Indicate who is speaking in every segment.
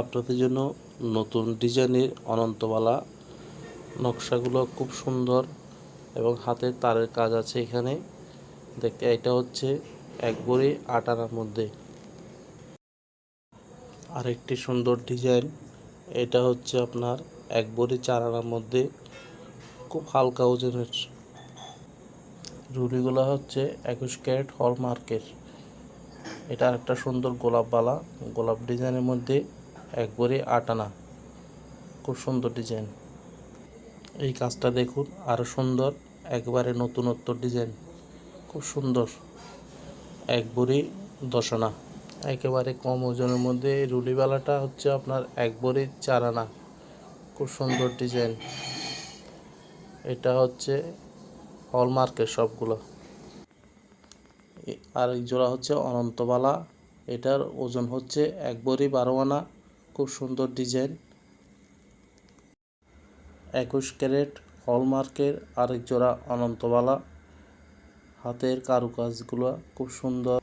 Speaker 1: আপনাদের জন্য নতুন ডিজাইনের অনন্তবালা নকশাগুলো খুব সুন্দর এবং হাতের তারের কাজ আছে এখানে। দেখতে, এটা হচ্ছে এক বড়ি আট আনার মধ্যে। আরেকটি সুন্দর ডিজাইন, এটা হচ্ছে আপনার এক বড়ি চার আনার মধ্যে খুব হালকা ওজনের। রুলিগুলো হচ্ছে একুশ ক্যারেট হলমার্কের। এটা একটা সুন্দর গোলাপ বালা, গোলাপ ডিজাইনের মধ্যে এক আট আনা খুব সুন্দর ডিজাইন। এই কাজটা দেখুন আরও সুন্দর, একবারে নতুনত্ব ডিজাইন। খুব সুন্দর। এক দশ আনা একেবারে কম ওজনের মধ্যে রুলিবালাটা হচ্ছে আপনার এক চার আনা খুব সুন্দর ডিজাইন। এটা হচ্ছে হলমার্কের সবগুলো। আর এক জোড়া হচ্ছে অনন্তবালা। এটার ওজন হচ্ছে এক বারো আনা খুব সুন্দর ডিজাইন। একুশ ক্যারেট হলমার্কের আরেক জোড়া অনন্তবালা। হাতের কারুকাজগুলো খুব সুন্দর।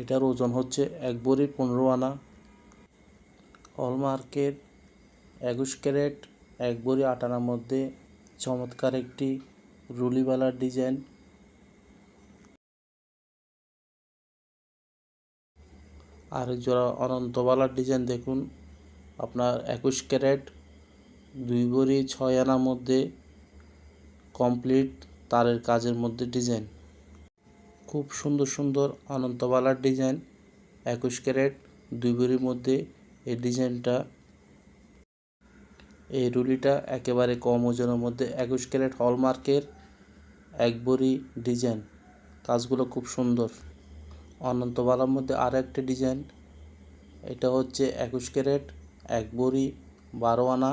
Speaker 1: এটার ওজন হচ্ছে এক বড়ি পনেরো আনা। হলমার্কের একুশ ক্যারেট এক বড়ি আট আনার মধ্যে চমৎকার একটি রুলিবালার ডিজাইন। আরেক জোড়া অনন্তবালার ডিজাইন দেখুন। আপনার একুশ ক্যারেট, দুই ভরি ছয় আনার মধ্যে কমপ্লিট তারের কাজের মধ্যে ডিজাইন খুব সুন্দর সুন্দর অনন্তবালার ডিজাইন একুশ ক্যারেট, দুই ভরির মধ্যে এই ডিজাইনটা এই রুলিটা একেবারে কম ওজনের মধ্যে একুশ ক্যারেট হলমার্কের এক বড়ি ডিজাইন কাজগুলো খুব সুন্দর। অনন্তবালার মধ্যে আর একটা ডিজাইন এটা হচ্ছে একুশ ক্যারেট এক বড়ি বারো আনা